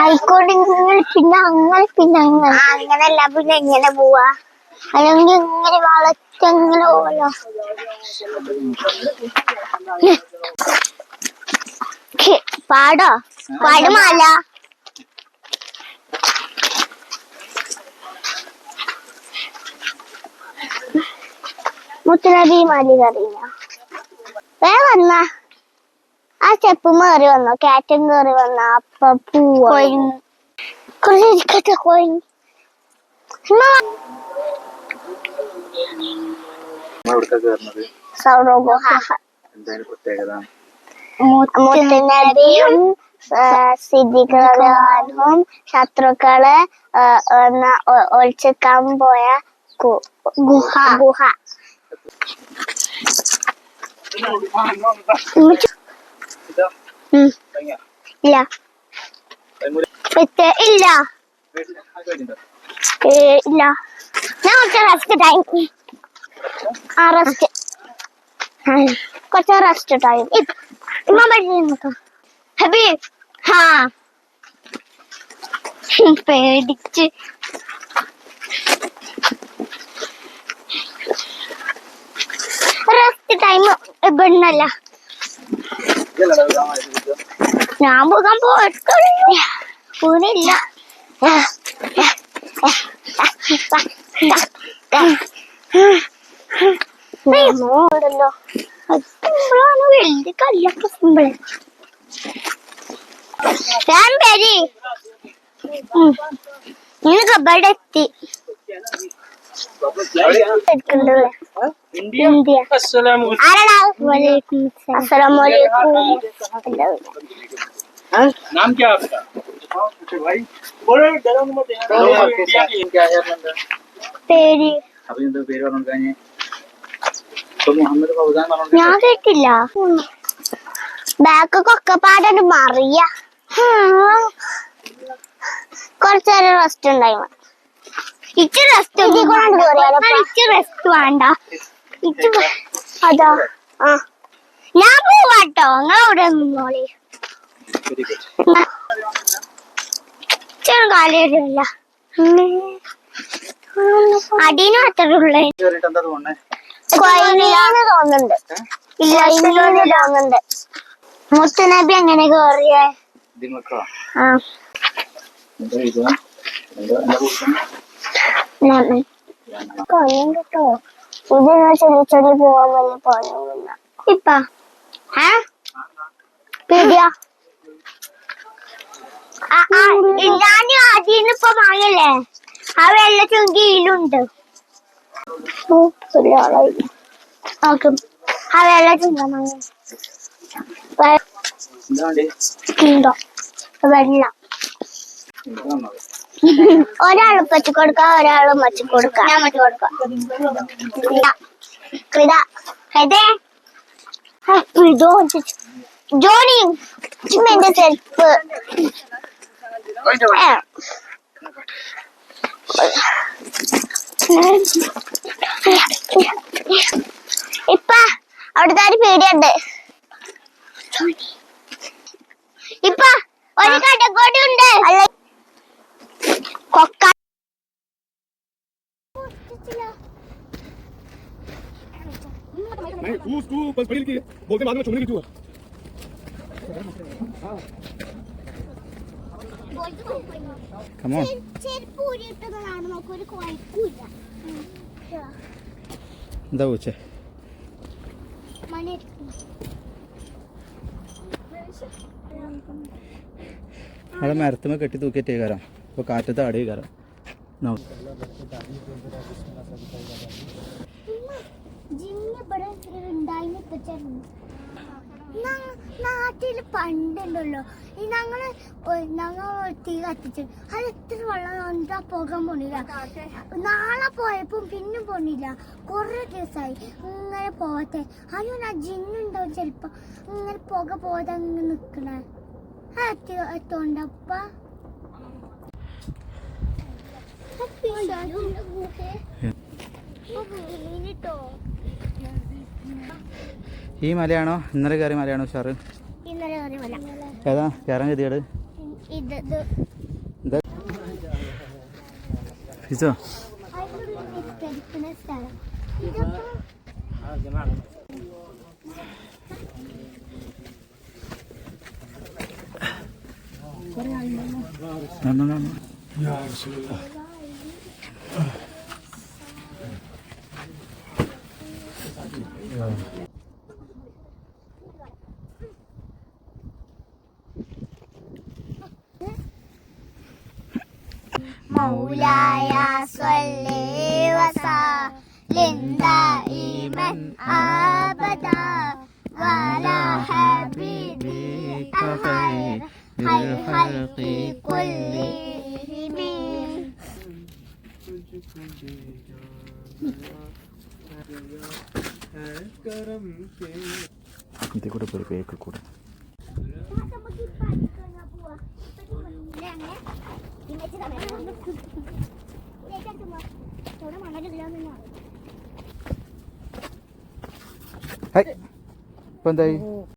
ആയിക്കോട്ടെ ഇങ്ങനെ പിന്നെ അങ്ങനെ പിന്നെ അങ്ങനെ അങ്ങനല്ല പിന്നെ എങ്ങനെ പോവാ. അല്ലെങ്കിൽ ഇങ്ങനെ വളച്ചെങ്ങനെ പോവല്ലോ പാടോ? പാടുമല്ല മുത്തനബി മാലിക കറിഞ്ഞ വേ വന്ന? ആ സ്റ്റെപ്പ് കയറി വന്നു. കാറ്റും കയറി വന്നു. അപ്പ പൂവ കൊല്ലിരിക്കട്ടെ കോയിൻ എവിടുക്ക കയറുന്നത് സൗരഗുഹ എന്താണ് പ്രത്യേകത? മുത്തനബിയും സിദ്ധികളും ശത്രുക്കളെ ഒളിച്ചിക്കാൻ പോയ ഗുഹ. ഗുഹ. ഇല്ല. ഇല്ല. ഇല്ല. ഞാൻ കുറച്ച് റെസ്റ്റ് ടൈം ആ റെസ്റ്റ് കുറച്ച് റെസ്റ്റ് ടൈം ഇമ്മ പഠിച്ചു ഹബി ഹാ. പേടിച്ച്. റെസ്റ്റ് ടൈം ഇവിടുന്നല്ല. ഞാൻ പോകാൻ പോയിട്ടില്ല പോണില്ല. ഉണ്ടല്ലോ സിമ്പിളാണ് വലിയ കല്ലൊക്കെ സിമ്പിൾ ഞാൻ പേര് നിനക്ക് ഇവിടെ എത്തി. എടുക്കണ്ടല്ലേ ഇന്ത്യ ആരാടാ വലൈക്കും അസ്സലാമലൈക്കും नाम क्या है आपका भाई बोलो डरो मत പേര് അപ്പൊ എന്താ പേര് പറഞ്ഞു കഴിഞ്ഞേ ഇപ്പൊ മുഹമ്മദ് ഫൗസാൻ പറഞ്ഞു ഞാൻ കേട്ടില്ല ബാക്കൊക്കെ പാടണ്ട് മറിയ കൊറച്ചേരം റെസ്റ്റ് ഉണ്ടായി ഇച്ച് റെസ്റ്റ് ഇച്ചു റെസ്റ്റ് വേണ്ട. ഇച്ചു അതാ. ആ. ഞാൻ പോവാട്ടോ. നിങ്ങൾ അവിടെ നിന്നോളി. കാലില്ല അടീനും തോന്നേ തോന്നുന്നുണ്ട് ഇല്ല ഇല്ലെന്ന് തോന്നുന്നുണ്ട് മുത്തുനബി എങ്ങനെ കേറിയേ? ഇതിങ്ങൾക്കോ ആ. ഇത് ലെമൺ കൊല്ലം കേട്ടോ ഇതിനാ ചെറിയ ചെറിയ പോവാൻ വലിയ പോണില്ല ഇപ്പ ഏ പീടിയ ഞാൻ ആദ്യം ഇപ്പൊ വാങ്ങല്ലേ ആ വെള്ള. ചുങ്കിയിലുണ്ട് നോക്കും ആ വെള്ള എന്താ വെള്ളം. ഒരാൾ പച്ച കൊടുക്കാം ഒരാൾ മച്ച കൊടുക്കാം. ഞാൻ മച്ച കൊടുക്കാം. ജോണി ചിമ്മന്റെ ചെരുപ്പ്. ഇപ്പ അവിടുത്തെ ഒരു പീടിയുണ്ട്. नहीं तू तू बस पढ़ी लिखी है बोलते बाद में चुनने की तू है കമോൺ ചെരുപ്പ് ഊരിയിട്ടതാണ് നമുക്കൊരു കുഴപ്പമില്ല എന്താ പൂച്ചേ മണി അവിടെ മരത്തുമ്മ കെട്ടി തൂക്കിയിട്ടേ കയറാം അപ്പോൾ കാറ്റത്ത് അടി കയറാം ജിന്ന് ഇവിടെ ഉണ്ടായി നാട്ടിൽ പണ്ടുണ്ടല്ലോ. ഈ ഞങ്ങൾ ഞങ്ങൾ തീ കത്തിച്ചു. അത് എത്ര വെള്ളം എന്താ പുക പോണില്ല. നാളെ പോയപ്പോ പിന്നെ പോണില്ല. കുറെ ദിവസമായി ഇങ്ങനെ പോകട്ടെ അതിന് ജിന്നുണ്ടാവും ചെലപ്പോ. ഇങ്ങനെ പുക പോകാതെ അങ്ങ് നിക്കണേ. എത്തോണ്ടപ്പ ട്ടോ ഈ മലയാണോ? ഇന്നലെ കയറിയ മലയാണോ സാറ് ഏതാ? കയറാൻ ഗതികേട്? ഇതോ مولاي صل وسلم دائما ابدا وعلى حبيبك خير الخلق كلهم ഇതിൽ കൂടെ പോയി ബേക്കിൽ കൂടെ ഇപ്പം എന്തായി?